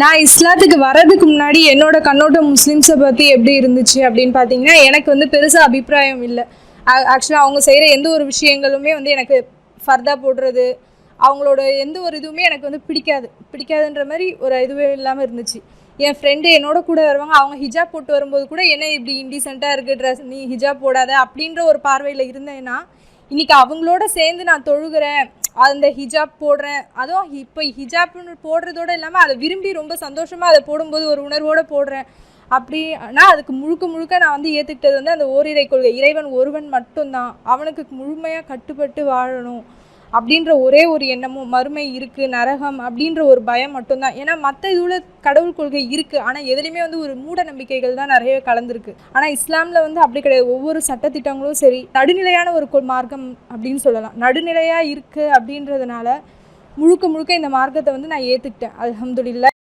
நான் இஸ்லாத்துக்கு வரதுக்கு முன்னாடி என்னோட கண்ணோட்டம் முஸ்லீம்ஸை பற்றி எப்படி இருந்துச்சு அப்படின்னு பார்த்தீங்கன்னா எனக்கு வந்து பெருசாக அபிப்பிராயம் இல்லை. ஆக்சுவலாக அவங்க செய்கிற எந்த ஒரு விஷயங்களுமே வந்து எனக்கு ஃபர்தா போடுறது அவங்களோட எந்த ஒரு இதுவுமே எனக்கு வந்து பிடிக்காது. பிடிக்காதுன்ற மாதிரி ஒரு இதுவே இல்லாமல் இருந்துச்சு. என் ஃப்ரெண்டு என்னோட கூட வருவாங்க அவங்க ஹிஜாப் போட்டு வரும்போது கூட என்ன இப்படி இன்டிசென்ட்டாக இருக்குது ட்ரெஸ் நீ ஹிஜாப் போடாத அப்படின்ற ஒரு பார்வையில் இருந்தேன்னா இன்றைக்கி அவங்களோட சேர்ந்து நான் தொழுகிறேன் அந்த ஹிஜாப் போடுறேன். அதுவும் இப்போ ஹிஜாப்னு போடுறதோட இல்லாமல் அதை விரும்பி ரொம்ப சந்தோஷமாக அதை போடும்போது ஒரு உணர்வோடு போடுறேன். அப்படி ஆனால் அதுக்கு முழுக்க முழுக்க நான் வந்து ஏற்றுக்கிட்டது வந்து அந்த ஓரிரை கொள்கை. இறைவன் ஒருவன் மட்டும்தான். அவனுக்கு முழுமையாக கட்டுப்பட்டு வாழணும். அப்படின்ற ஒரே ஒரு எண்ணமும் மறுமை இருக்குது நரகம் அப்படின்ற ஒரு பயம் மட்டும்தான். ஏன்னா மற்ற இதில் கடவுள் கொள்கை இருக்குது ஆனால் எதுலேயுமே வந்து ஒரு மூட நம்பிக்கைகள் தான் நிறையவே கலந்துருக்கு. ஆனால் இஸ்லாமில் வந்து அப்படி கிடையாது. ஒவ்வொரு சட்டத்திட்டங்களும் சரி நடுநிலையான ஒரு மார்க்கம் அப்படின்னு சொல்லலாம். நடுநிலையாக இருக்குது அப்படின்றதுனால முழுக்க முழுக்க இந்த மார்க்கத்தை வந்து நான் ஏற்றுக்கிட்டேன் அல்ஹம்துலில்லாஹ்.